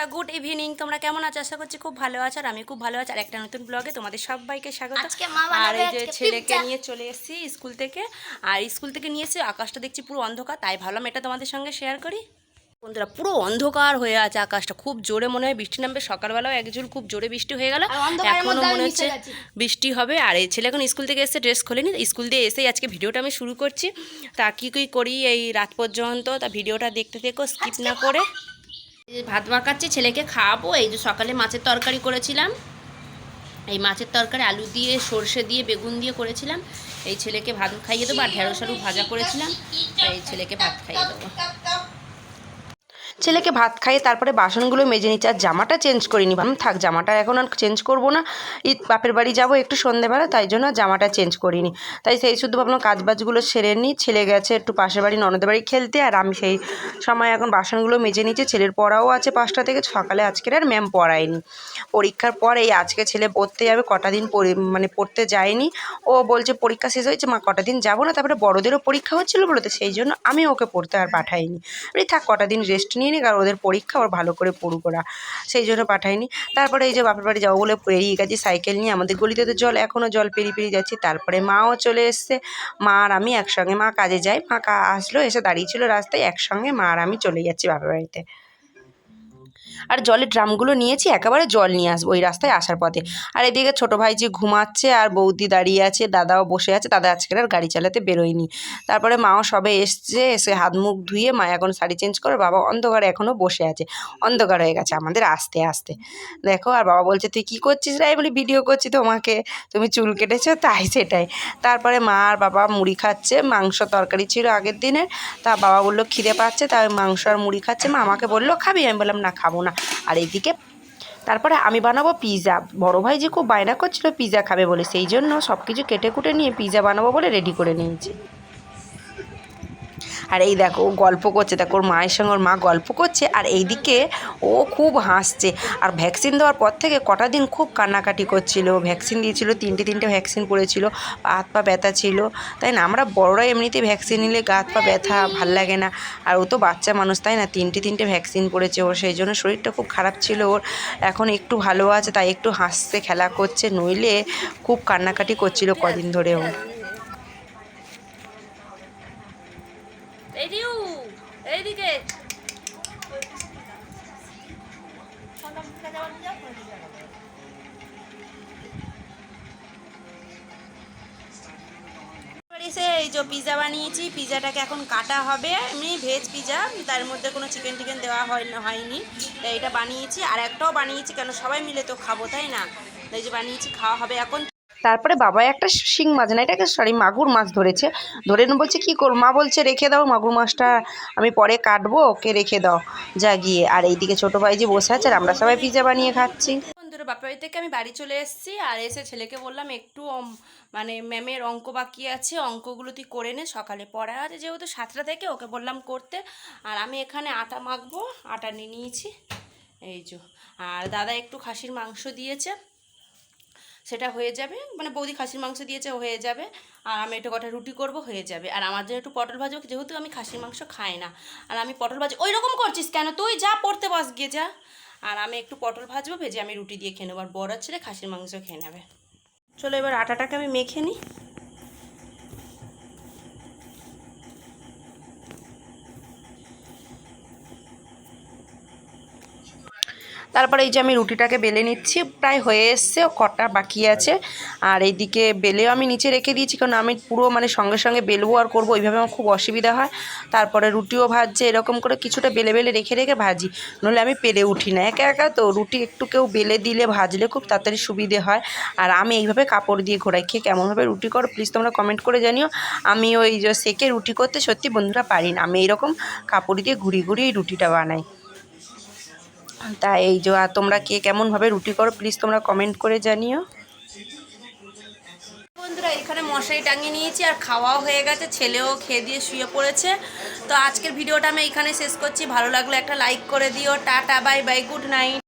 বন্ধুরা good evening তোমরা কেমন আছো? আশা করছি খুব ভালো আছো আর আমি খুব ভালো আছি। আর একটা নতুন ব্লগে তোমাদের সবাইকে স্বাগত। আর এই যে ছেলেকে নিয়ে চলে এসেছি স্কুল থেকে। আর স্কুল থেকে নিয়ে এসে আকাশটা দেখছি পুরো অন্ধকার তাই ভাবলাম এটা তোমাদের সঙ্গে শেয়ার করি। বন্ধুরা পুরো অন্ধকার হয়ে আছে আকাশটা। খুব জোরে মনে হয় বৃষ্টি নামবে। সকালবেলাও একজুল খুব জোরে বৃষ্টি হয়ে গেল। আর অন্ধকারের এখনও মধ্যে আমি মনে হচ্ছে বৃষ্টি হবে। আর এই ছেলে এখন স্কুল থেকে এসে ড্রেস খোলেনি। স্কুল দিয়ে এসেই আজকে ভিডিওটা আমি শুরু করছি। তা কী কী করি এই রাত পর্যন্ত? তা ভিডিওটা দেখতে দেখো স্কিপ না করে। ভাত মাখাচ্ছি, ছেলেকে খাওয়াবো। এই যে সকালে মাছের তরকারি করেছিলাম। এই মাছের তরকারি আলু দিয়ে, সর্ষে দিয়ে, বেগুন দিয়ে করেছিলাম। এই ছেলেকে ভাত খাইয়ে দেবো, আর ঢেঁড়স আলু ভাজা করেছিলাম। এই ছেলেকে ভাত খাইয়ে দেবো। ছেলেকে ভাত খাইয়ে তারপরে বাসনগুলো মেজে নিচ্ছে, আর জামাটা চেঞ্জ করিনি ভাবলাম, থাক, জামাটা এখন আর চেঞ্জ করব না। ঈদ, বাপের বাড়ি যাব, একটু সন্ধেবেলা, তাই জন্য জামাটা চেঞ্জ করিনি। তাই সেই শুধু ভাবলাম কাজ বাজগুলো সেরে নিই ছেলে গেছে একটু পাশের বাড়ি, ননদের বাড়ি খেলতে, আর আমি সেই সময় এখন বাসনগুলো মেজে নিচ্ছি। ছেলের পড়াও আছে পাঁচটা থেকে, সকালে আজকের আর ম্যাম পড়ায়নি। পরীক্ষার পর এই আজকে ছেলে পড়তে যাবে, কটা দিন মানে পড়তে যায়নি। ও বলছে, পরীক্ষা শেষ হয়েছে, মা কটা দিন যাব না? তারপরে বড়োদেরও পরীক্ষা হচ্ছিল বলে, তো সেই জন্য আমি ওকে পড়তে আর পাঠাইনি। বলি, থাক, কটা দিন রেস্ট নিয়ে নিক আর ওদের পরীক্ষা, ওর ভালো করে পড়ুক ওরা। সেই জন্য পাঠাইনি। তারপরে এই যে বাপের বাড়ি যাব বলে পেরিয়ে গেছি, সাইকেল নিয়ে আমাদের গলিতে তো জল এখনও জল পেরিয়ে পেরিয়ে যাচ্ছি। তারপরে মাও চলে এসছে, মা আর আমি একসঙ্গে। মা কাজে যাই মা আসলো, এসে দাঁড়িয়েছিল রাস্তায়, একসঙ্গে মা আর আমি চলে যাচ্ছি বাপের বাড়িতে। আর জলের ড্রামগুলো নিয়েছি, একেবারে জল নিয়ে আসব ওই রাস্তায় আসার পথে। আর এদিকে ছোটো ভাই যে ঘুমাচ্ছে আর বৌদি দাঁড়িয়ে আছে, দাদাও বসে আছে, দাদা আজকের আর গাড়ি চালাতে বেরোয়নি। তারপরে মাও সবে এসছে, এসে হাত মুখ ধুয়ে মা এখন শাড়ি চেঞ্জ করে, বাবা অন্ধকারে এখনও বসে আছে। অন্ধকার হয়ে গেছে আমাদের আস্তে আস্তে। দেখো, আর বাবা বলছে, তুই কী করছিস রে? আমি বলি, ভিডিও করছি তোমাকে। তুমি চুল কেটেছো, তাই সেটাই। তারপরে মা আর বাবা মুড়ি খাচ্ছে, মাংস তরকারি ছিল আগের দিনের। তা বাবা বলল, খিদে পাচ্ছে, তাই মাংস আর মুড়ি খাচ্ছে। মা আমাকে বলল, খাবি? আমি বললাম, না খাব না। আর এইদিকে তারপরে আমি বানাবো পিৎজা বড় ভাই যে খুব বায়না করছিল পিৎজা খাবে বলে। সেই জন্য সব কিছু কেটে কুটে নিয়ে পিৎজা বানাবো বলে রেডি করে নিয়েছি। আর এই দেখো, ও গল্প করছে। দেখো, ওর মায়ের সঙ্গে ওর মা গল্প করছে আর এইদিকে ও খুব হাসছে। আর ভ্যাকসিন দেওয়ার পর থেকে কটা দিন খুব কান্নাকাটি করছিল। ভ্যাকসিন দিয়েছিল, তিনটে তিনটে ভ্যাকসিন পড়েছিল, হাত পা ব্যথা ছিল। তাই না? আমরা বড়রা এমনিতে ভ্যাকসিন নিলে গা হাত পা ব্যথা ভালো লাগে না। আর ও তো বাচ্চা মানুষ, তাই না? তিনটে তিনটে ভ্যাকসিন পড়েছে ওর, সেই জন্য শরীরটা খুব খারাপ ছিল ওর। এখন একটু ভালো আছে, তাই একটু হাসছে, খেলা করছে, নইলে খুব কান্নাকাটি করছিল কদিন এইদিকে এবার এসে এই যে পিৎজা বানিয়েছি পিৎজাটাকে এখন কাটা হবে। এমনি ভেজ পিৎজা তার মধ্যে কোনো চিকেন টিকেন দেওয়া হয় হয়নি। তাই এটা বানিয়েছি, আর একটাও বানিয়েছি, কেন সবাই মিলে তো খাব, তাই না? তাই যে বানিয়েছি, খাওয়া হবে এখন। তারপরে বাবা একটা শিং মাছ না, এটাকে সরি মাগুর মাছ ধরেছে। ধরে বলছে, কী করব মা বলছে, রেখে দাও মাগুর মাছটা, আমি পরে কাটবো, ওকে রেখে দাও। যা গিয়ে। আর এইদিকে ছোটো ভাই যে বসে আছে আর আমরা সবাই পিৎজা বানিয়ে খাচ্ছি। বন্ধুরা, বাপের বাড়ি থেকে আমি বাড়ি চলে এসেছি আর এসে ছেলেকে বললাম, একটু মানে ম্যামের অঙ্ক বাকি আছে, অঙ্কগুলো তুই করে নে, সকালে পড়া আছে যেহেতু সাতটা থেকে, ওকে বললাম করতে। আর আমি এখানে আটা মাখবো, আটা নিয়ে নিয়েছি, এই যে। আর দাদা একটু খাসির মাংস দিয়েছে। সেটা হয়ে যাবে। মানে বৌদি খাসির মাংস দিয়েছে হয়ে যাবে। আর আমি একটু কটা রুটি করব, হয়ে যাবে। আর আমার জন্য একটু পটল ভাজবো যেহেতু আমি খাসির মাংস খাই না, আর আমি পটল ভাজ ওই রকম করছিস কেন? তুই যা পড়তে বস গিয়ে, যা। আর আমি একটু পটল ভাজবো, ভেজে আমি রুটি দিয়ে খেয়ে নেব। আর বড় ছেলে খাসির মাংস খেয়ে নেবে। চলো এবার আটাটাকে আমি মেখে নিই। তারপরে এই যে আমি রুটিটাকে বেলে নিচ্ছি, প্রায় হয়ে এসছে, কটা বাকি আছে। আর এইদিকে বেলেও আমি নিচে রেখে দিয়েছি, কারণ আমি পুরো মানে সঙ্গে সঙ্গে বেলবো আর করব ওইভাবে আমার খুব অসুবিধা হয়। তারপরে রুটিও ভাজছে, এরকম করে কিছুটা বেলে বেলে রেখে রেখে ভাজি। নইলে আমি পেরে উঠি না। একা একা তো রুটি একটু কেউ বেলে দিলে, ভাজলে খুব তাড়াতাড়ি সুবিধে হয়। আর আমি এইভাবে কাপড় দিয়ে ঘোরাই। খেয়ে কেমনভাবে রুটি করো, প্লিজ তোমরা কমেন্ট করে জানিও। আমি ওই যে সেকে রুটি করতে সত্যি বন্ধুরা পারি না। আমি এইরকম কাপড় দিয়ে ঘুরিয়ে এই রুটিটা বানাই। তা এই যে, আর তোমরা কে কেমনভাবে রুটি করো প্লিজ তোমরা কমেন্ট করে জানিও। বন্ধুরা, এখানে মশারি টাঙিয়ে নিয়েছি আর খাওয়াও হয়ে গেছে, ছেলেও খেয়ে দিয়ে শুয়ে পড়েছে। তো আজকের ভিডিওটা আমি এখানে শেষ করছি। ভালো লাগলে একটা লাইক করে দিও। Tata bye bye good night